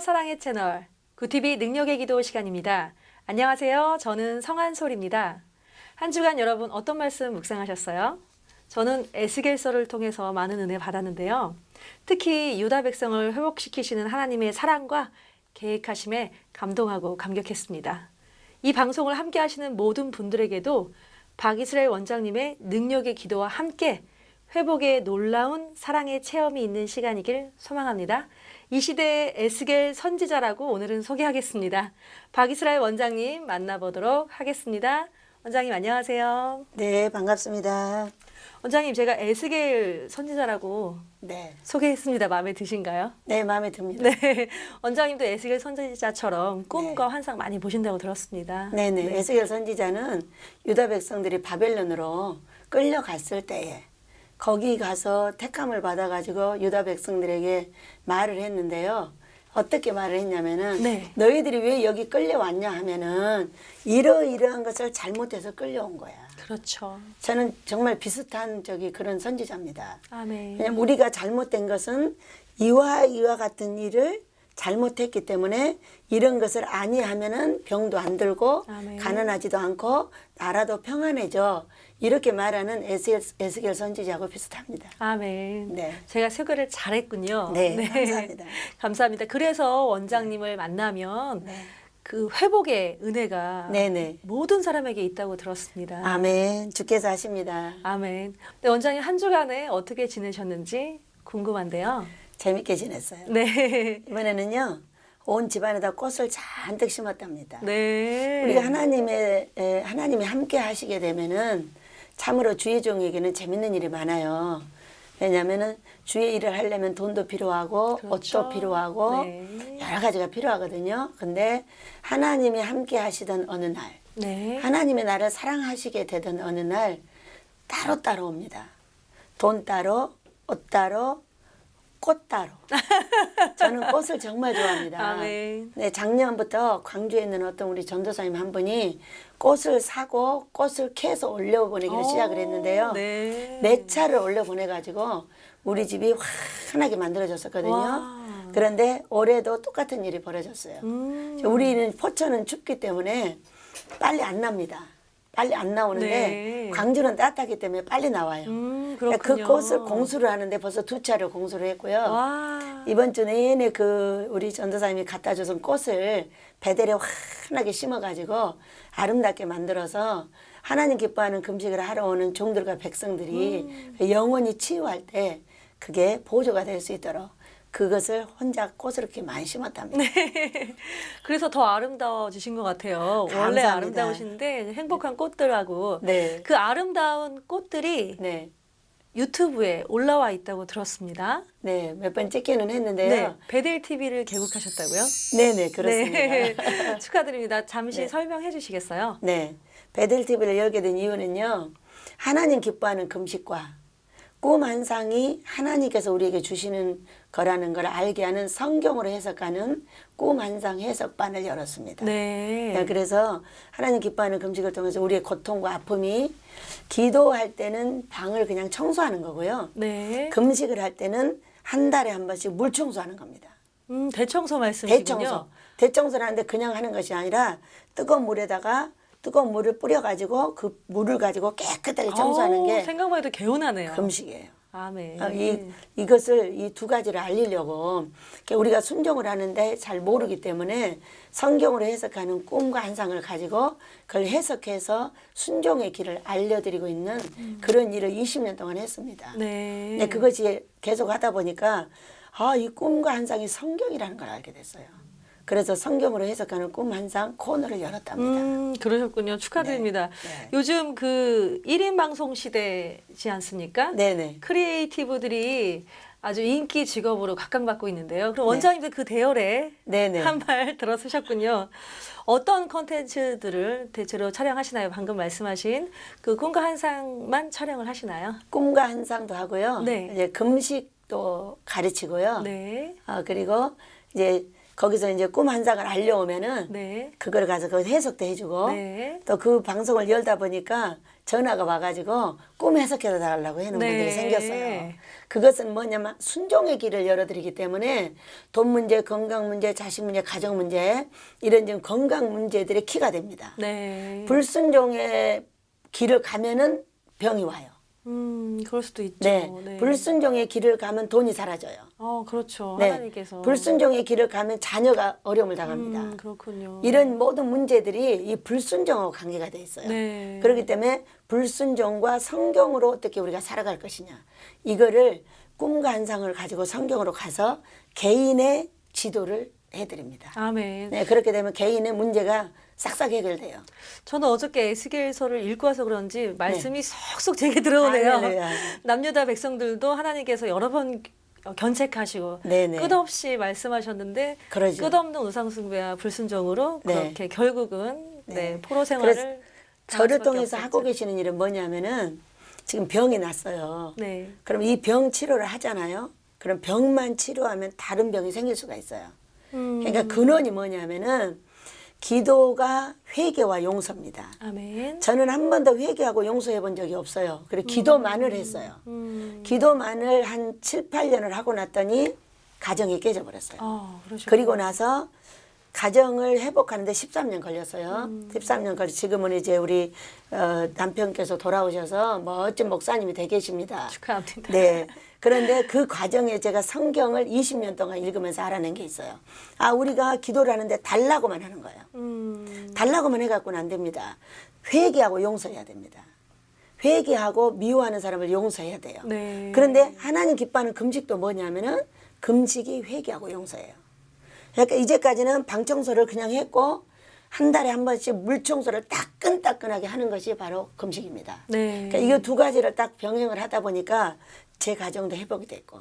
사랑의 채널 구TV 능력의 기도 시간입니다. 안녕하세요. 저는 성한솔입니다. 한 주간 여러분 어떤 말씀 묵상하셨어요? 저는 에스겔서를 통해서 많은 은혜 받았는데요. 특히 유다 백성을 회복시키시는 하나님의 사랑과 계획하심에 감동하고 감격했습니다. 이 방송을 함께 하시는 모든 분들에게도 박이스라엘 원장님의 능력의 기도와 함께 회복의 놀라운 사랑의 체험이 있는 시간이길 소망합니다. 이 시대의 에스겔 선지자라고 오늘은 소개하겠습니다. 박이스라엘 원장님 만나보도록 하겠습니다. 원장님 안녕하세요. 네, 반갑습니다. 원장님 제가 에스겔 선지자라고 네. 소개했습니다. 마음에 드신가요? 네, 마음에 듭니다. 네. 원장님도 에스겔 선지자처럼 꿈과 환상 많이 보신다고 들었습니다. 네, 네. 에스겔 선지자는 유다 백성들이 바벨론으로 끌려갔을 때에 거기 가서 택함을 받아가지고 유다 백성들에게 말을 했는데요. 어떻게 말을 했냐면은 네. 너희들이 왜 여기 끌려왔냐 하면은 이러이러한 것을 잘못해서 끌려온 거야. 그렇죠. 저는 정말 비슷한 저기 그런 선지자입니다. 아멘. 왜냐면 우리가 잘못된 것은 이와 이와 같은 일을 잘못했기 때문에 이런 것을 아니하면은 병도 안 들고 아멘. 가난하지도 않고 나라도 평안해져 이렇게 말하는 에스겔, 에스겔 선지자하고 비슷합니다. 아멘. 네. 제가 소개를 잘했군요. 네, 감사합니다. 감사합니다. 그래서 원장님을 만나면 네. 그 회복의 은혜가 네네. 모든 사람에게 있다고 들었습니다. 아멘. 주께서 하십니다. 아멘. 네, 원장님 한 주간에 어떻게 지내셨는지 궁금한데요. 재밌게 지냈어요. 네. 이번에는요 온 집안에다 꽃을 잔뜩 심었답니다. 네. 우리가 하나님의 에, 하나님이 함께 하시게 되면은 참으로 주의 종에게는 재밌는 일이 많아요. 왜냐하면은 주의 일을 하려면 돈도 필요하고 그렇죠. 옷도 필요하고 네. 여러 가지가 필요하거든요. 근데 하나님이 함께 하시던 어느 날, 네. 하나님의 나를 사랑하시게 되던 어느 날 따로 따로 옵니다. 돈 따로, 옷 따로, 꽃 따로. 저는 꽃을 정말 좋아합니다. 아멘. 네, 작년부터 광주에 있는 어떤 우리 전도사님 한 분이 꽃을 사고 꽃을 캐서 올려보내기를 시작을 했는데요. 네. 네 차를 올려보내가지고 우리 집이 환하게 만들어졌었거든요. 와. 그런데 올해도 똑같은 일이 벌어졌어요. 음. 우리는 포천은 춥기 때문에 빨리 안 납니다. 빨리 안 나오는데 네. 광주는 따뜻하기 때문에 빨리 나와요. 음, 그 그렇군요. 꽃을 공수를 하는데 벌써 두 차를 공수를 했고요. 와. 이번 주 내내 그 우리 전도사님이 갖다 주신 꽃을 배대에 환하게 심어가지고 아름답게 만들어서 하나님 기뻐하는 금식을 하러 오는 종들과 백성들이 음. 영원히 치유할 때 그게 보조가 될 수 있도록 그것을 혼자 이렇게 많이 심었답니다. 그래서 더 아름다워지신 것 같아요. 원래 감사합니다. 아름다우신데 행복한 꽃들하고 네. 그 아름다운 꽃들이 네. 유튜브에 올라와 있다고 들었습니다. 네, 몇 번 찍기는 네, 했는데요. 베델 TV를 개국하셨다고요? 네, 네, 그렇습니다. 네. 축하드립니다. 잠시 네. 설명해 주시겠어요? 네. 베델 TV를 열게 된 이유는요. 하나님 기뻐하는 금식과 꿈 한 상이 하나님께서 우리에게 주시는 거라는 걸 알게 하는 성경으로 해석하는 꿈 한상 해석반을 열었습니다. 네. 네, 그래서 하나님 기뻐하는 금식을 통해서 우리의 고통과 아픔이 기도할 때는 방을 그냥 청소하는 거고요. 네. 금식을 할 때는 한 달에 한 번씩 물 청소하는 겁니다. 음, 대청소 말씀이시군요. 대청소. 대청소를 하는데 그냥 하는 것이 아니라 뜨거운 물에다가 뜨거운 물을 뿌려가지고 그 물을 가지고 깨끗하게 청소하는 어우, 게 생각만 해도 개운하네요. 금식이에요. 아멘. 어, 이, 이것을 이 두 가지를 알리려고 우리가 순종을 하는데 잘 모르기 때문에 성경으로 해석하는 꿈과 한상을 가지고 그걸 해석해서 순종의 길을 알려드리고 있는 그런 일을 20년 동안 했습니다. 네. 네, 그것이 계속 하다 보니까 아, 이 꿈과 한상이 성경이라는 걸 알게 됐어요. 그래서 성경으로 해석하는 꿈 한상 코너를 열었답니다. 음, 그러셨군요. 축하드립니다. 네. 요즘 그 1인 방송 시대지 않습니까? 네네. 크리에이티브들이 아주 인기 직업으로 각광받고 있는데요. 그럼 원장님도 그 대열에 네네. 한 발 들어서셨군요. 어떤 컨텐츠들을 대체로 촬영하시나요? 방금 말씀하신 그 꿈과 한상만 촬영을 하시나요? 꿈과 한상도 하고요. 네. 이제 금식도 가르치고요. 네. 아, 그리고 이제 거기서 이제 꿈 한 상을 알려오면은 네. 그걸 가서 그 해석도 해주고 네. 또 그 방송을 열다 보니까 전화가 와가지고 꿈 해석해 달라고 하는 네. 분들이 생겼어요. 그것은 뭐냐면 순종의 길을 열어드리기 때문에 돈 문제, 건강 문제, 자식 문제, 가정 문제 이런 좀 건강 문제들의 키가 됩니다. 네. 불순종의 길을 가면은 병이 와요. 음, 그럴 수도 있죠. 네. 불순종의 길을 가면 돈이 사라져요. 어, 그렇죠. 네. 하나님께서. 불순종의 길을 가면 자녀가 어려움을 당합니다. 음, 그렇군요. 이런 모든 문제들이 이 불순종하고 관계가 돼 있어요. 네. 그렇기 때문에 불순종과 성경으로 어떻게 우리가 살아갈 것이냐. 이거를 꿈과 한상을 가지고 성경으로 가서 개인의 지도를 해드립니다. 아멘. 네, 그렇게 되면 개인의 문제가 싹싹 해결돼요. 저는 어저께 에스겔서를 읽고 와서 그런지 말씀이 쏙쏙 제게 들어오네요. 네. 할렐루야. 남유다 백성들도 하나님께서 여러 번 견책하시고 네네. 끝없이 말씀하셨는데 그러죠. 끝없는 우상숭배와 불순종으로 네. 그렇게 결국은 네, 네. 포로 생활을 없었죠. 하고 계시는 일은 뭐냐면은 지금 병이 났어요. 네. 그럼 이 병 치료를 하잖아요. 그럼 병만 치료하면 다른 병이 생길 수가 있어요. 음, 그러니까 근원이 뭐냐면은 기도가 회개와 용서입니다. 아멘. 저는 한 번도 회개하고 용서해 본 적이 없어요. 그리고 기도만을 했어요. 음. 기도만을 한 7, 8년을 하고 났더니 가정이 깨져버렸어요. 아. 그리고 나서 가정을 회복하는데 13년 걸렸어요. 13년 걸려 지금은 이제 우리 어, 남편께서 돌아오셔서 멋진 목사님이 되 계십니다. 축하합니다. 네. 그런데 그 과정에 제가 성경을 20년 동안 읽으면서 알아낸 게 있어요. 아, 우리가 기도를 하는데 달라고만 하는 거예요. 음. 달라고만 해갖고는 안 됩니다. 회개하고 용서해야 됩니다. 회개하고 미워하는 사람을 용서해야 돼요. 네. 그런데 하나님 기뻐하는 금식도 뭐냐면은 금식이 회개하고 용서예요. 그러니까 이제까지는 방 청소를 그냥 했고 한 달에 한 번씩 물 청소를 따끈따끈하게 하는 것이 바로 금식입니다. 네. 그러니까 이거 두 가지를 딱 병행을 하다 보니까 제 가정도 회복이 됐고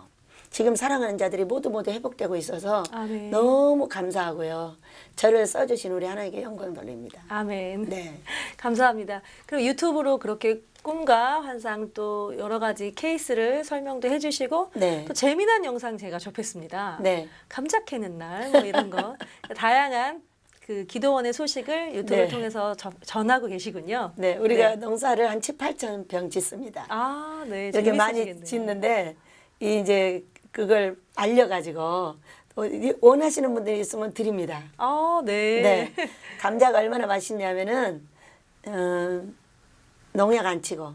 지금 사랑하는 자들이 모두 모두 회복되고 있어서 아멘. 너무 감사하고요. 저를 써주신 우리 하나님께 영광 돌립니다. 아멘. 네. 감사합니다. 그리고 유튜브로 그렇게 꿈과 환상 또 여러 가지 케이스를 설명도 해주시고 네. 또 재미난 영상 제가 접했습니다. 네. 감자 캐는 날 뭐 이런 거 다양한 그 기도원의 소식을 유튜브를 네. 통해서 저- 전하고 계시군요. 네, 우리가 농사를 한 7, 8천 병 짓습니다. 아, 네. 이렇게 많이. 짓는데 이 이제 그걸 알려가지고 또 이- 원하시는 분들이 있으면 드립니다. 아, 네. 네, 감자가 얼마나 맛있냐면은 어, 농약 안 치고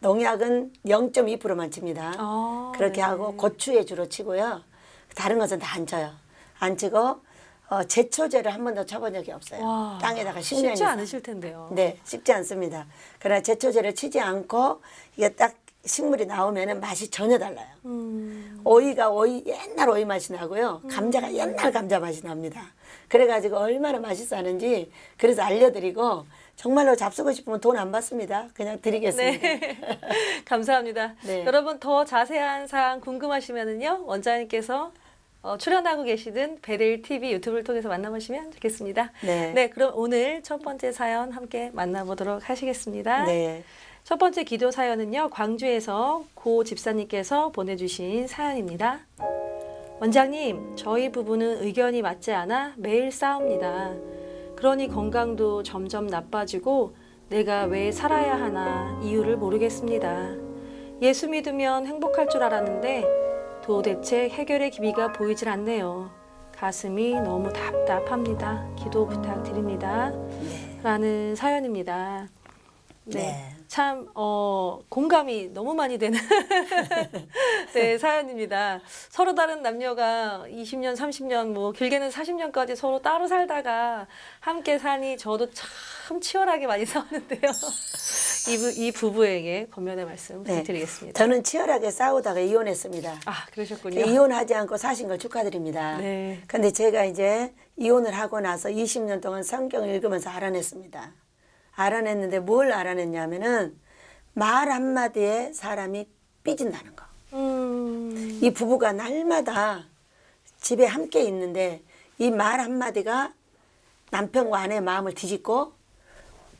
농약은 0.2%만 칩니다. 아, 그렇게 네. 하고 고추에 주로 치고요. 다른 것은 다 안 쳐요. 안 치고 어, 제초제를 한 번도 쳐본 적이 없어요. 와, 땅에다가 10년 쉽지 이상. 않으실 텐데요. 네, 쉽지 않습니다. 그러나 제초제를 치지 않고 이게 딱 식물이 나오면은 맛이 전혀 달라요. 음, 오이가 오이 옛날 오이 맛이 나고요. 감자가 옛날 감자 맛이 납니다. 그래가지고 얼마나 맛있어 하는지 그래서 알려드리고 정말로 잡수고 싶으면 돈 안 받습니다. 그냥 드리겠습니다. 네. 감사합니다. 네. 여러분 더 자세한 사항 궁금하시면은요 원장님께서 어, 출연하고 계시든 베레일 TV 유튜브를 통해서 만나보시면 좋겠습니다. 네. 그럼 오늘 첫 번째 사연 함께 만나보도록 하시겠습니다. 네. 첫 번째 기도 사연은요 광주에서 고 집사님께서 보내주신 사연입니다. 원장님, 저희 부부는 의견이 맞지 않아 매일 싸웁니다. 그러니 건강도 점점 나빠지고 내가 왜 살아야 하나 이유를 모르겠습니다. 예수 믿으면 행복할 줄 알았는데 도대체 해결의 기미가 보이질 않네요. 가슴이 너무 답답합니다. 기도 부탁드립니다. 라는 사연입니다. 네. 네. 참, 어, 공감이 너무 많이 되는 네, 사연입니다. 서로 다른 남녀가 20년, 30년, 뭐, 길게는 40년까지 서로 따로 살다가 함께 사니 저도 참 치열하게 많이 싸웠는데요. 이, 부, 이 부부에게 권면의 말씀 네. 부탁드리겠습니다. 저는 치열하게 싸우다가 이혼했습니다. 아, 그러셨군요. 이혼하지 않고 사신 걸 축하드립니다. 네. 근데 제가 이제 이혼을 하고 나서 20년 동안 성경을 읽으면서 알아냈습니다. 알아냈는데 뭘 알아냈냐면은 말 한마디에 사람이 삐진다는 거. 음, 이 부부가 날마다 집에 함께 있는데 이 말 한마디가 남편과 아내의 마음을 뒤집고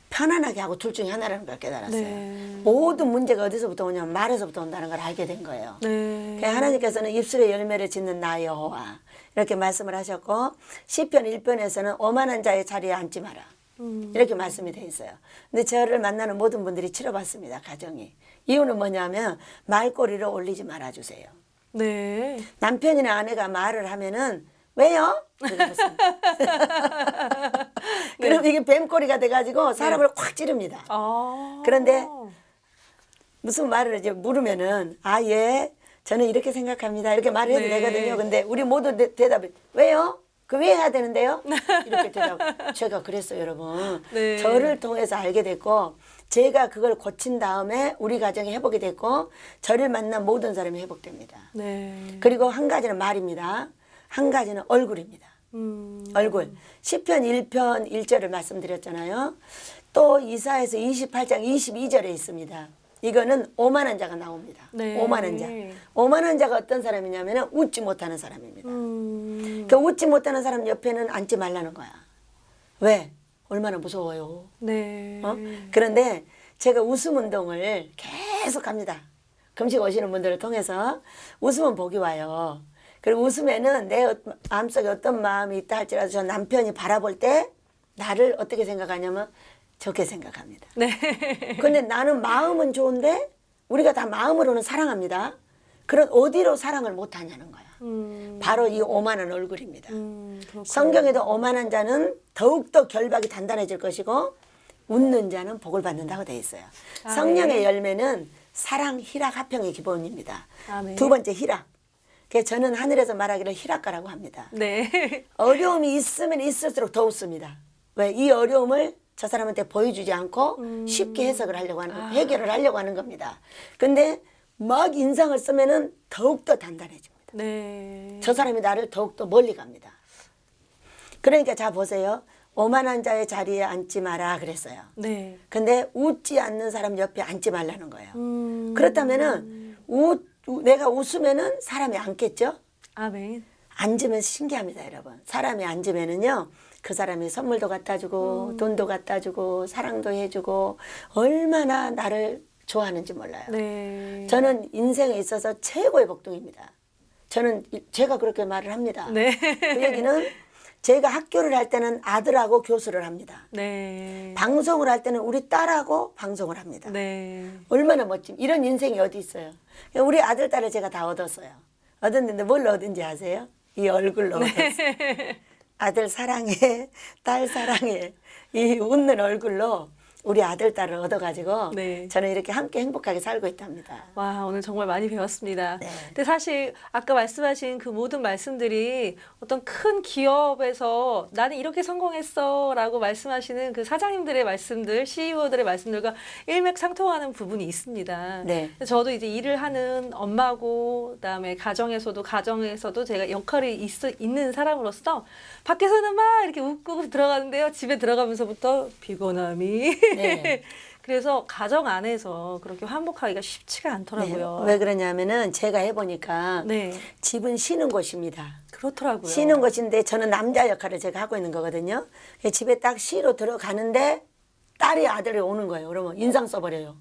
편안하게 하고 둘 중에 하나라는 걸 깨달았어요. 네. 모든 문제가 어디서부터 오냐면 말에서부터 온다는 걸 알게 된 거예요. 네. 그 하나님께서는 입술의 열매를 짓는 나 여호와 이렇게 말씀을 하셨고 시편 1편에서는 오만한 자의 자리에 앉지 마라. 음. 이렇게 말씀이 돼 있어요. 근데 저를 만나는 모든 분들이 치러봤습니다. 가정이. 이유는 뭐냐면 말꼬리를 올리지 말아 주세요. 네. 남편이나 아내가 말을 하면은 왜요? 그럼 이게 뱀꼬리가 돼가지고 사람을 확 찌릅니다. 아. 그런데 무슨 말을 이제 물으면은 아 예 저는 이렇게 생각합니다 이렇게 말해도 네. 되거든요. 근데 우리 모두 대, 대답이 왜요? 그왜 해야 되는데요? 이렇게 대답. 제가 그랬어요, 여러분. 네. 저를 통해서 알게 됐고 제가 그걸 고친 다음에 우리 가정이 회복이 됐고 저를 만난 모든 사람이 회복됩니다. 네. 그리고 한 가지는 말입니다. 한 가지는 얼굴입니다. 음. 얼굴. 시편 1편 1절을 말씀드렸잖아요. 또 이사에서 28장 22절에 있습니다. 이거는 오만한 자가 나옵니다. 네. 오만한 자. 오만한 자가 어떤 사람이냐면 웃지 못하는 사람입니다. 음. 그 웃지 못하는 사람 옆에는 앉지 말라는 거야. 왜? 얼마나 무서워요. 네. 어? 그런데 제가 웃음 운동을 계속 합니다. 금식 오시는 분들을 통해서 웃으면 복이 와요. 그리고 웃으면은 내 어- 마음속에 어떤 마음이 있다 할지라도 저 남편이 바라볼 때 나를 어떻게 생각하냐면 좋게 생각합니다. 네. 근데 나는 마음은 좋은데 우리가 다 마음으로는 사랑합니다. 그런 어디로 사랑을 못 하냐는 거야. 음. 바로 이 오만한 얼굴입니다. 음. 성경에도 오만한 자는 더욱더 결박이 단단해질 것이고 웃는 자는 복을 받는다고 돼 있어요. 아, 성령의 네. 열매는 사랑, 희락, 화평의 기본입니다. 아멘. 두 번째 희락. 저는 하늘에서 말하기를 희락가라고 합니다. 네. 어려움이 있으면 있을수록 더 웃습니다. 왜? 이 어려움을 저 사람한테 보여주지 않고 음. 쉽게 해석을 하려고 하는, 아. 해결을 하려고 하는 겁니다. 근데 막 인상을 쓰면은 더욱더 단단해집니다. 네. 저 사람이 나를 더욱더 멀리 갑니다. 그러니까 자 보세요. 오만한 자의 자리에 앉지 마라 그랬어요. 네. 근데 웃지 않는 사람 옆에 앉지 말라는 거예요. 음. 그렇다면은 웃, 우- 내가 웃으면은 사람이 앉겠죠? 아멘. 앉으면 신기합니다, 여러분. 사람이 앉으면은요, 그 사람이 선물도 갖다 주고, 음. 돈도 갖다 주고, 사랑도 해주고, 얼마나 나를 좋아하는지 몰라요. 네. 저는 인생에 있어서 최고의 복둥입니다. 저는 이- 제가 그렇게 말을 합니다. 네. 그 얘기는 제가 학교를 할 때는 아들하고 교수를 합니다. 네. 방송을 할 때는 우리 딸하고 방송을 합니다. 네. 얼마나 멋짐. 이런 인생이 어디 있어요. 우리 아들, 딸을 제가 다 얻었어요. 얻었는데 뭘 얻은지 아세요? 이 얼굴로 네. 얻었어요. 아들 사랑해, 딸 사랑해. 이 웃는 얼굴로 우리 아들, 딸을 얻어가지고 네. 저는 이렇게 함께 행복하게 살고 있답니다. 와, 오늘 정말 많이 배웠습니다. 네. 근데 사실 아까 말씀하신 그 모든 말씀들이 어떤 큰 기업에서 나는 이렇게 성공했어 라고 말씀하시는 그 사장님들의 말씀들, CEO들의 말씀들과 일맥상통하는 부분이 있습니다. 네. 저도 이제 일을 하는 엄마고 그다음에 가정에서도 가정에서도 제가 역할이 있, 있는 사람으로서 밖에서는 막 이렇게 웃고 들어가는데요. 집에 들어가면서부터 피곤함이 네. 그래서 가정 안에서 그렇게 화목하기가 쉽지가 않더라고요. 네. 왜 그러냐면은 제가 해보니까 네, 집은 쉬는 곳입니다. 그렇더라고요. 쉬는 곳인데 저는 남자 역할을 제가 하고 있는 거거든요. 집에 딱 쉬러 들어가는데 딸이 아들이 오는 거예요. 그러면 인상 써버려요.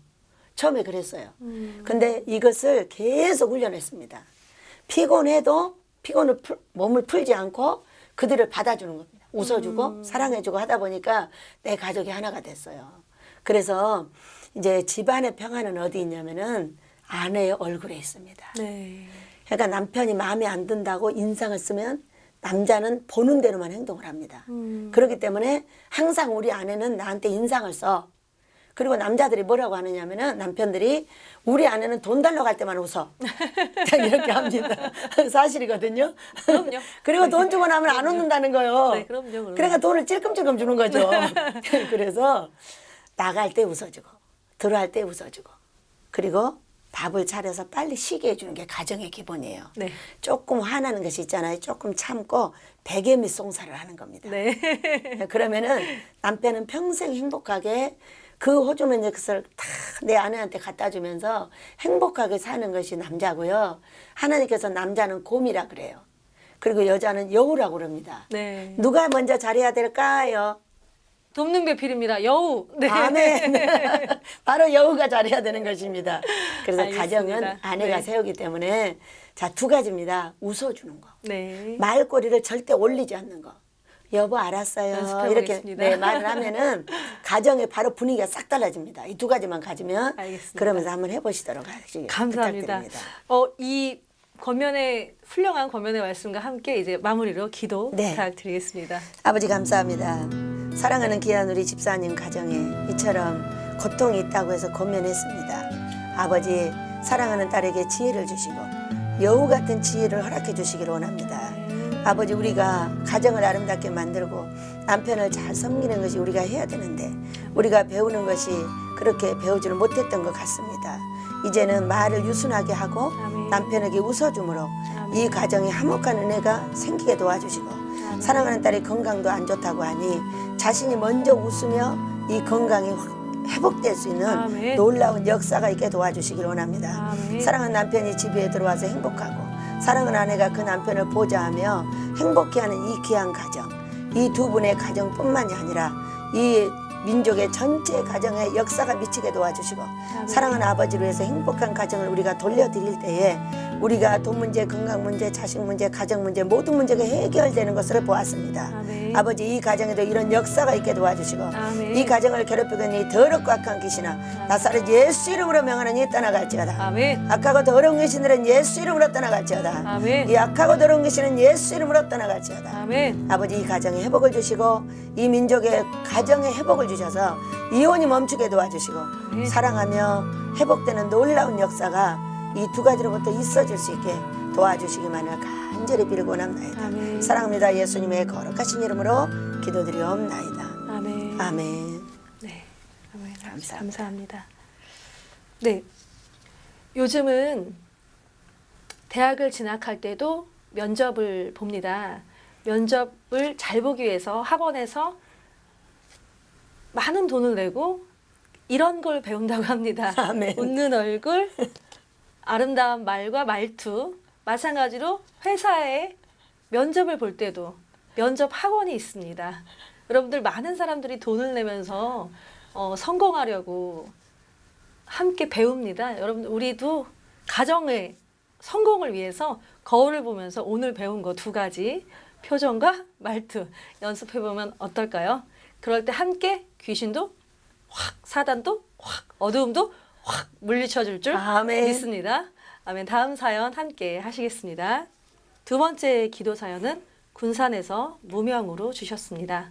처음에 그랬어요. 음. 근데 이것을 계속 훈련했습니다. 피곤해도 피곤을 풀- 몸을 풀지 않고 그들을 받아주는 겁니다. 웃어주고 음. 사랑해주고 하다 보니까 내 가족이 하나가 됐어요. 그래서 이제 집안의 평화는 어디 있냐면은 아내의 얼굴에 있습니다. 네, 그러니까 남편이 마음에 안 든다고 인상을 쓰면 남자는 보는 대로만 행동을 합니다. 음. 그렇기 때문에 항상 우리 아내는 나한테 인상을 써. 그리고 남자들이 뭐라고 하느냐면은 남편들이 우리 아내는 돈 달러 갈 때만 웃어. 이렇게 합니다. 사실이거든요. 그럼요. 그리고 돈 주고 나면 안 웃는다는 거예요. 네, 그럼요, 그럼요. 그러니까 돈을 찔끔찔끔 주는 거죠. 그래서 나갈 때 웃어주고 들어갈 때 웃어주고 그리고 밥을 차려서 빨리 쉬게 해주는 게 가정의 기본이에요. 네. 조금 화나는 것이 있잖아요. 조금 참고 베개미 송사를 하는 겁니다. 네, 그러면은 남편은 평생 행복하게 그 호주머니 것을 다 내 아내한테 갖다 주면서 행복하게 사는 것이 남자고요. 하나님께서 남자는 곰이라 그래요. 그리고 여자는 여우라고 그럽니다. 네. 누가 먼저 잘해야 될까요? 돕는 배필입니다. 여우. 네. 아멘. 바로 여우가 잘해야 되는 것입니다. 그래서 알겠습니다. 가정은 아내가 네. 세우기 때문에 자 두 가지입니다. 웃어주는 거. 네. 말꼬리를 절대 올리지 않는 거. 여보 알았어요. 이렇게. 네, 말을 하면은 가정에 바로 분위기가 싹 달라집니다. 이 두 가지만 가지면 알겠습니다. 그러면서 한번 해보시도록 하시기 감사합니다. 부탁드립니다. 어, 이 권면의 훌륭한 권면의 말씀과 함께 이제 마무리로 기도 네. 부탁드리겠습니다. 아버지 감사합니다. 사랑하는 우리 집사님 가정에 이처럼 고통이 있다고 해서 권면했습니다. 아버지 사랑하는 딸에게 지혜를 주시고 여우 같은 지혜를 허락해 주시기를 원합니다. 아버지 우리가 가정을 아름답게 만들고 남편을 잘 섬기는 것이 우리가 해야 되는데 우리가 배우는 것이 그렇게 배우지를 못했던 것 같습니다. 이제는 말을 유순하게 하고. 남편에게 웃어줌으로. 이 가정에 화목한 은혜가 생기게 도와주시고. 사랑하는 딸이 건강도 안 좋다고 하니 자신이 먼저 웃으며 이 건강이 확- 회복될 수 있는 아멘. 놀라운 역사가 있게 도와주시길 원합니다. 아멘. 사랑하는 남편이 집에 들어와서 행복하고 사랑하는 아내가 그 남편을 보좌하며 행복해하는 이 귀한 가정 이 두 분의 가정뿐만이 아니라 이 민족의 전체 가정에 역사가 미치게 도와주시고 사랑하는 아버지로 해서 행복한 가정을 우리가 돌려드릴 때에 우리가 돈 문제, 건강 문제, 자식 문제, 가정 문제 모든 문제가 해결되는 것을 보았습니다. 아멘. 아버지 이 가정에도 이런 역사가 있게 도와주시고 아멘. 이 가정을 괴롭히고 있는 이 더럽고 악한 귀신아 나사렛 예수 이름으로 명하는 이 떠나갈지어다. 아멘. 악하고 더러운 귀신들은 예수 이름으로 떠나갈지어다. 아멘. 이 악하고 더러운 귀신은 예수 이름으로 떠나갈지어다. 아멘. 아버지 이 가정에 회복을 주시고 이 민족의 가정에 회복을 주셔서 이혼이 멈추게 도와주시고 네. 사랑하며 회복되는 놀라운 역사가 이 두 가지로부터 있어질 수 있게 도와주시기만을 간절히 빌고. 아멘. 사랑합니다. 예수님의 거룩하신 이름으로 기도드리옵나이다. 아멘. 아멘. 네. 아멘. 감사합니다. 감사합니다. 네. 요즘은 대학을 진학할 때도 면접을 봅니다. 면접을 잘 보기 위해서 학원에서 많은 돈을 내고 이런 걸 배운다고 합니다. 아멘. 웃는 얼굴, 아름다운 말과 말투. 마찬가지로 회사에 면접을 볼 때도 면접 학원이 있습니다. 여러분들 많은 사람들이 돈을 내면서 어, 성공하려고 함께 배웁니다. 여러분 우리도 가정의 성공을 위해서 거울을 보면서 오늘 배운 거 두 가지 표정과 말투 연습해 보면 어떨까요? 그럴 때 함께 귀신도 확 사단도 확 어두움도 확 물리쳐 줄줄 아멘. 믿습니다. 아멘. 다음 사연 함께 하시겠습니다. 두 번째 기도 사연은 군산에서 무명으로 주셨습니다.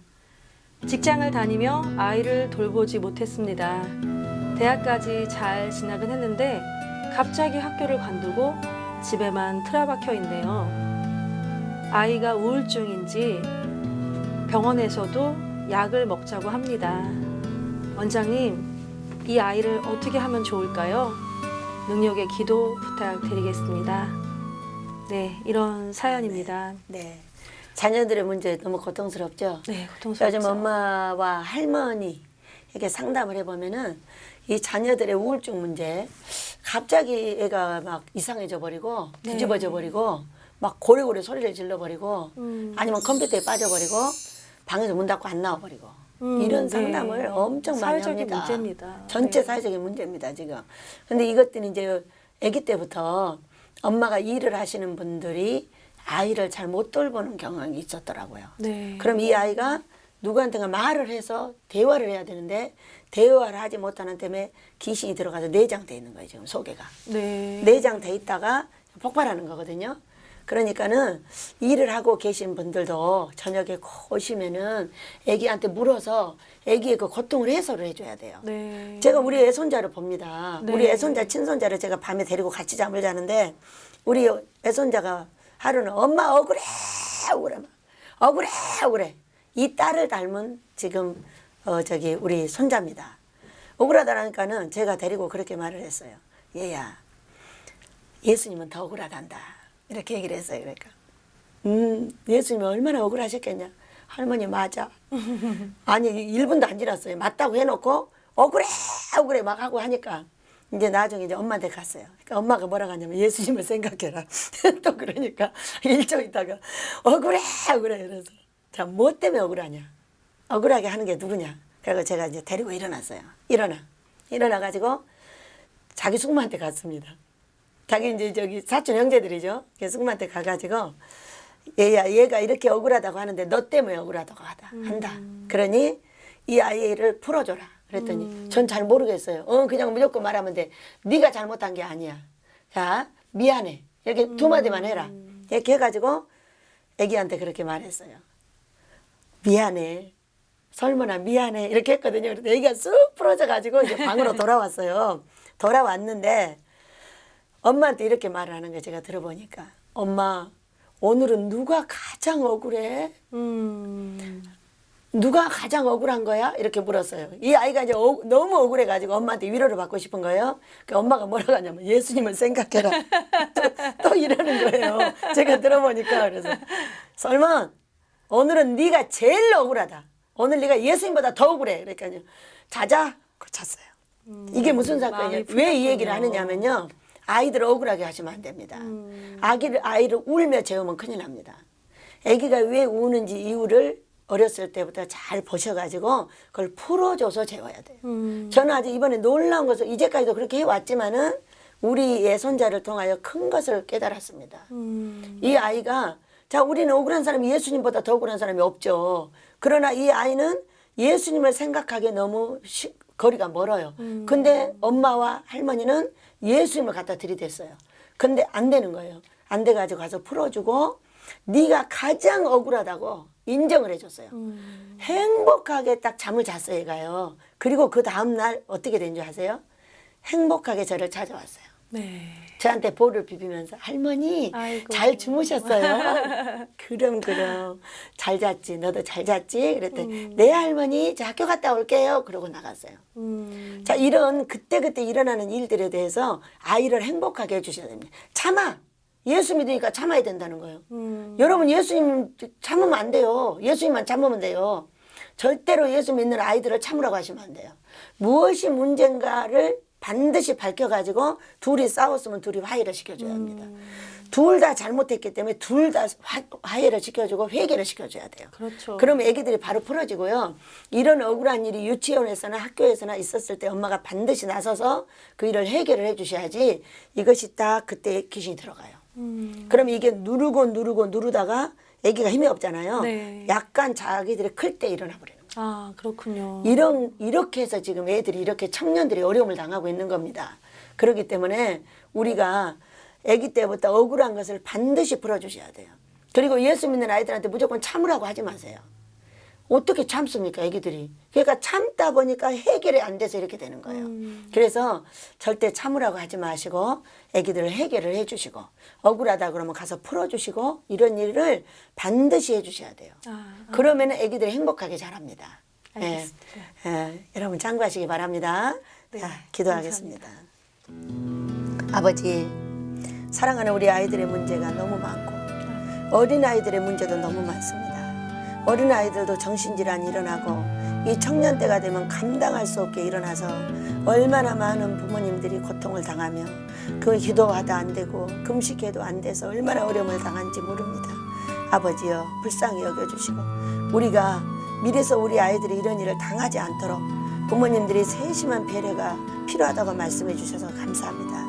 직장을 다니며 아이를 돌보지 못했습니다. 대학까지 잘 진학은 했는데 갑자기 학교를 관두고 집에만 틀어박혀 있네요. 아이가 우울증인지 병원에서도 약을 먹자고 합니다. 원장님, 이 아이를 어떻게 하면 좋을까요? 능력의 기도 부탁드리겠습니다. 네, 이런 사연입니다. 네. 자녀들의 문제 너무 고통스럽죠? 네, 고통스럽죠. 요즘 엄마와 할머니 이렇게 상담을 해보면은 이 자녀들의 우울증 문제 갑자기 애가 막 이상해져 버리고 네. 뒤집어져 버리고 막 고래고래 소리를 질러 버리고 음. 아니면 컴퓨터에 빠져 버리고 방에서 문 닫고 안 나와 버리고 음, 이런 네. 상담을 엄청 많이 사회적인 합니다. 문제입니다. 전체 네. 사회적인 문제입니다 지금. 근데 이것들은 이제 아기 때부터 엄마가 일을 하시는 분들이 아이를 잘 못 돌보는 경향이 있었더라고요. 네. 그럼 이 아이가 누구한테가 말을 해서 대화를 해야 되는데 대화를 하지 못하는 때문에 귀신이 들어가서 내장돼 있는 거예요 지금 속에가 네. 내장돼 있다가 폭발하는 거거든요. 그러니까는 일을 하고 계신 분들도 저녁에 꼭 오시면은 아기한테 물어서 아기의 그 고통을 해소를 해줘야 돼요. 네. 제가 우리 애손자를 봅니다. 네. 우리 애손자 친손자를 제가 밤에 데리고 같이 잠을 자는데 우리 애손자가 하루는 엄마 억울해 억울해 막 억울해 억울해 이 딸을 닮은 지금 어 저기 우리 손자입니다. 억울하다니까는 제가 데리고 그렇게 말을 했어요. 얘야 예수님은 더 억울하단다 이렇게 얘기를 했어요. 그러니까 음 예수님이 얼마나 억울하셨겠냐 할머니 맞아 아니 1분도 안 지났어요. 맞다고 해놓고 억울해 억울해 막 하고 하니까 이제 나중에 이제 엄마한테 갔어요. 그러니까 엄마가 뭐라고 하냐면 예수님을 생각해라. 또 그러니까 일정 있다가 억울해 억울해 이래서 자뭐 때문에 억울하냐. 억울하게 하는 게 누구냐. 그래서 제가 이제 데리고 일어났어요. 일어나. 일어나가지고 자기 숙모한테 갔습니다. 자기 이제 저기 사촌 형제들이죠. 그 숙모한테 가가지고 얘야 얘가 이렇게 억울하다고 하는데 너 때문에 억울하다고 하다 한다. 그러니 이 아이를 풀어줘라. 그랬더니 전잘 모르겠어요. 어 그냥 무조건 말하면 돼. 네가 잘못한 게 아니야. 자 미안해. 이렇게 두 마디만 해라. 이렇게 해가지고 애기한테 그렇게 말했어요. 미안해. 설문아 미안해. 이렇게 했거든요. 그래서 애기가 쑥 풀어져가지고 이제 방으로 돌아왔어요. 돌아왔는데 엄마한테 이렇게 말을 하는 거 제가 들어보니까 엄마 오늘은 누가 가장 억울해? 음. 누가 가장 억울한 거야? 이렇게 물었어요. 이 아이가 이제 어- 너무 억울해가지고 엄마한테 위로를 받고 싶은 거예요. 그 엄마가 뭐라고 하냐면 예수님을 생각해라. 또, 또 이러는 거예요. 제가 들어보니까 그래서 설마 오늘은 네가 제일 억울하다. 오늘 네가 예수님보다 더 억울해. 그러니까요. 자자 고쳤어요. 이게 무슨 사건이에요? 음, 마음이 왜이 얘기를. 하느냐면요. 아이들을 억울하게 하시면 안 됩니다. 아기를 아이를 울며 재우면 큰일 납니다. 아기가 왜 우는지 이유를 어렸을 때부터 잘 보셔가지고 그걸 풀어줘서 재워야 돼요. 음. 저는 아직 이번에 놀라운 것을 이제까지도 그렇게 해왔지만은 우리 예손자를 통하여 큰 것을 깨달았습니다. 음. 이 아이가 자 우리는 억울한 사람이 예수님보다 더 억울한 사람이 없죠. 그러나 이 아이는 예수님을 생각하기에 너무 시- 거리가 멀어요. 근데 엄마와 할머니는 예수님을 갖다 들이댔어요. 근데 안 되는 거예요. 안 돼가지고 가서 풀어주고 네가 가장 억울하다고 인정을 해줬어요. 행복하게 딱 잠을 잤어요, 얘가요. 그리고 그 다음날 어떻게 된 줄 아세요? 행복하게 저를 찾아왔어요. 네. 저한테 볼을 비비면서 할머니 아이고. 잘 주무셨어요? 그럼 그럼 잘 잤지 너도 잘 잤지? 그랬더니 네 할머니 저 학교 갔다 올게요 그러고 나갔어요 음. 자 이런 그때그때 일어나는 일들에 대해서 아이를 행복하게 해주셔야 됩니다 참아 예수 믿으니까 참아야 된다는 거예요 음. 여러분 예수님 참으면 안 돼요 예수님만 참으면 돼요 절대로 예수 믿는 아이들을 참으라고 하시면 안 돼요 무엇이 문제인가를 반드시 밝혀가지고 둘이 싸웠으면 둘이 화해를 시켜줘야 합니다. 둘다 잘못했기 때문에 둘 다 화해를 시켜주고 회개를 시켜줘야 돼요. 그렇죠. 그럼 애기들이 바로 풀어지고요. 이런 억울한 일이 유치원에서나 학교에서나 있었을 때 엄마가 반드시 나서서 그 일을 해결을 해주셔야지 이것이 딱 그때 귀신이 들어가요. 음. 그럼 이게 누르고 누르고 누르다가 아기가 힘이 없잖아요. 네. 약간 자기들이 클 때 일어나 거예요. 아 그렇군요. 이런 이렇게 해서 지금 애들이 이렇게 청년들이 어려움을 당하고 있는 겁니다. 그렇기 때문에 우리가 아기 때부터 억울한 것을 반드시 풀어주셔야 돼요. 그리고 예수 믿는 아이들한테 무조건 참으라고 하지 마세요. 어떻게 참습니까, 아기들이? 그러니까 참다 보니까 해결이 안 돼서 이렇게 되는 거예요. 그래서 절대 참으라고 하지 마시고 아기들을 해결을 해주시고 억울하다 그러면 가서 풀어주시고 이런 일을 반드시 해주셔야 돼요. 아, 그러면 아기들이 행복하게 자랍니다. 예. 알겠습니다. 예, 여러분 참고하시기 바랍니다. 네, 자, 기도하겠습니다. 아버지, 사랑하는 우리 아이들의 문제가 너무 많고 어린 아이들의 문제도 너무 많습니다. 어린 아이들도 정신질환이 일어나고 이 청년 때가 되면 감당할 수 없게 일어나서 얼마나 많은 부모님들이 고통을 당하며 그 기도하다 안 되고 금식해도 안 돼서 얼마나 어려움을 당한지 모릅니다. 아버지여 불쌍히 여겨주시고 우리가 미래서 우리 아이들이 이런 일을 당하지 않도록 부모님들이 세심한 배려가 필요하다고 말씀해 주셔서 감사합니다.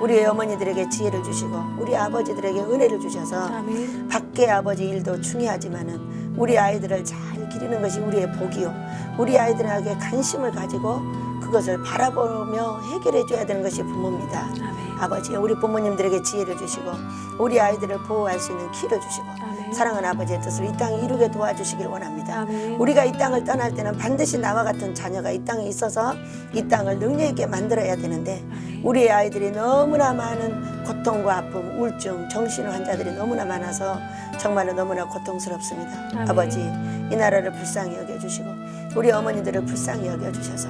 우리 어머니들에게 지혜를 주시고 우리 아버지들에게 은혜를 주셔서 아멘. 밖에 아버지 일도 중요하지만은 우리 아이들을 잘 기르는 것이 우리의 복이요. 우리 아이들에게 관심을 가지고 그것을 바라보며 해결해 줘야 되는 것이 부모입니다. 아멘. 아버지, 우리 부모님들에게 지혜를 주시고 우리 아이들을 보호할 수 있는 키를 주시고 아멘. 사랑하는 아버지의 뜻을 이 땅에 이루게 도와주시길 원합니다. 아멘. 우리가 이 땅을 떠날 때는 반드시 나와 같은 자녀가 이 땅에 있어서 이 땅을 능력 있게 만들어야 되는데 아멘. 우리의 아이들이 너무나 많은 고통과 아픔, 우울증, 정신 환자들이 너무나 많아서 정말로 너무나 고통스럽습니다. 아멘. 아버지, 이 나라를 불쌍히 여겨 주시고 우리 어머니들을 불쌍히 여겨 주셔서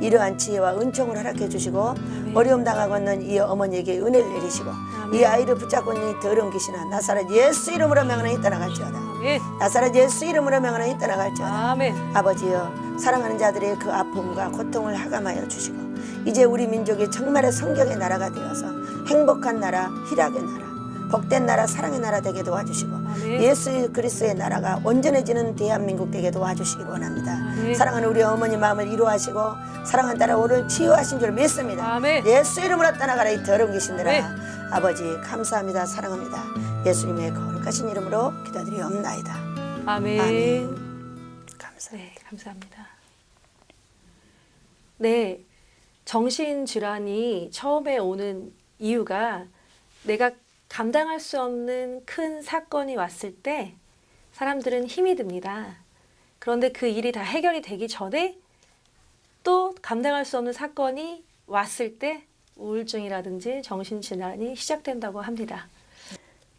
이러한 지혜와 은총을 허락해 주시고 어려움 당하고 있는 이 어머니에게 은혜를 내리시고 이 아이를 붙잡고 있는 이 더러운 귀신아 나사렛 예수 이름으로 명하노니 떠나갈지어다. 나사렛 예수 이름으로 명하노니 떠나갈지어다 아멘. 아버지여 사랑하는 자들의 그 아픔과 고통을 하감하여 주시고 이제 우리 민족이 정말의 성경의 나라가 되어서 행복한 나라 희락의 나라 복된 나라 사랑의 나라 되게 도와주시고 아멘. 예수 그리스도의 나라가 온전해지는 대한민국 되게 도와주시기 원합니다. 아멘. 사랑하는 우리 어머니 마음을 이루하시고 사랑한 딸아 오늘 치유하신 줄 믿습니다. 아멘. 예수 이름으로 떠나가라 이 더러운 귀신들아 아멘. 아버지 감사합니다 사랑합니다. 예수님의 거룩하신 이름으로 기도드리옵나이다. 아멘. 아멘. 감사합니다. 네, 감사합니다. 네, 정신 질환이 처음에 오는 이유가 내가 감당할 수 없는 큰 사건이 왔을 때 사람들은 힘이 듭니다. 그런데 그 일이 다 해결이 되기 전에 또 감당할 수 없는 사건이 왔을 때 우울증이라든지 정신 질환이 시작된다고 합니다.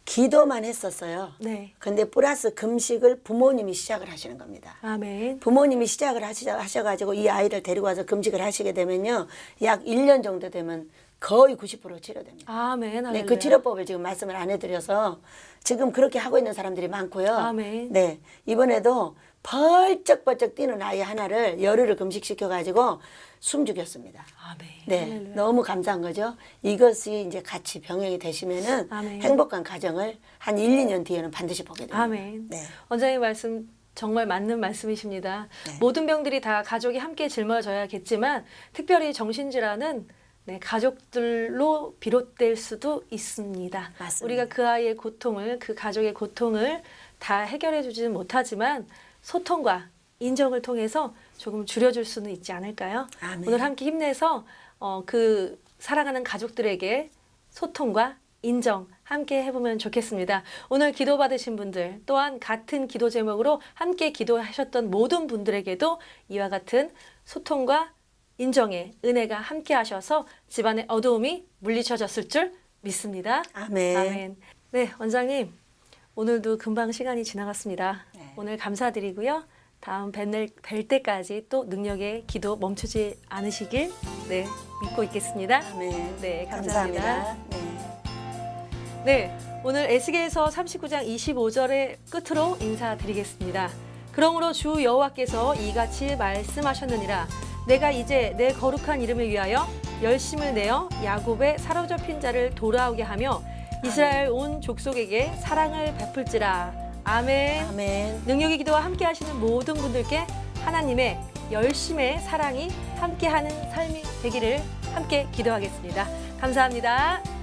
기도만 했었어요. 네. 근데 플러스 금식을 부모님이 시작을 하시는 겁니다. 아멘. 부모님이 시작을 하시자, 하셔가지고 이 아이를 데리고 와서 금식을 하시게 되면요. 약 1년 정도 되면 거의 90% 치료됩니다. 아멘. 네. 그 치료법을 지금 말씀을 안 해드려서 지금 그렇게 하고 있는 사람들이 많고요. 아멘. 네, 이번에도 벌쩍벌쩍 뛰는 아이 하나를 열흘을 금식시켜가지고 숨 죽였습니다. 아멘. 네, 할렐루야. 너무 감사한 거죠. 이것이 이제 같이 병행이 되시면은 아멘. 행복한 가정을 한 1, 2년 뒤에는 반드시 보게 됩니다. 아멘. 네. 원장님 말씀 정말 맞는 말씀이십니다. 네. 모든 병들이 다 가족이 함께 짊어져야겠지만 특별히 정신질환은 네, 가족들로 비롯될 수도 있습니다. 맞습니다. 우리가 그 아이의 고통을 그 가족의 고통을 다 해결해 주지는 못하지만 소통과 인정을 통해서 조금 줄여줄 수는 있지 않을까요? 아멘. 오늘 함께 힘내서 어, 그 사랑하는 가족들에게 소통과 인정 함께 해보면 좋겠습니다. 오늘 기도 받으신 분들 또한 같은 기도 제목으로 함께 기도하셨던 모든 분들에게도 이와 같은 소통과 인정의 은혜가 함께 하셔서 집안의 어두움이 물리쳐졌을 줄 믿습니다. 아멘. 아멘. 네, 원장님. 오늘도 금방 시간이 지나갔습니다. 네. 오늘 감사드리고요. 다음 뵐, 뵐 때까지 또 능력의 기도 멈추지 않으시길 네, 믿고 있겠습니다. 아멘. 네, 감사합니다. 감사합니다. 네. 네, 오늘 에스겔서 39장 25절의 끝으로 인사드리겠습니다. 그러므로 주 여호와께서 이같이 말씀하셨느니라 내가 이제 내 거룩한 이름을 위하여 열심을 내어 야곱의 사로잡힌 자를 돌아오게 하며 이스라엘 온 족속에게 사랑을 베풀지라. 아멘. 아멘. 능력의 기도와 함께 하시는 모든 분들께 하나님의 열심의 사랑이 함께하는 삶이 되기를 함께 기도하겠습니다. 감사합니다.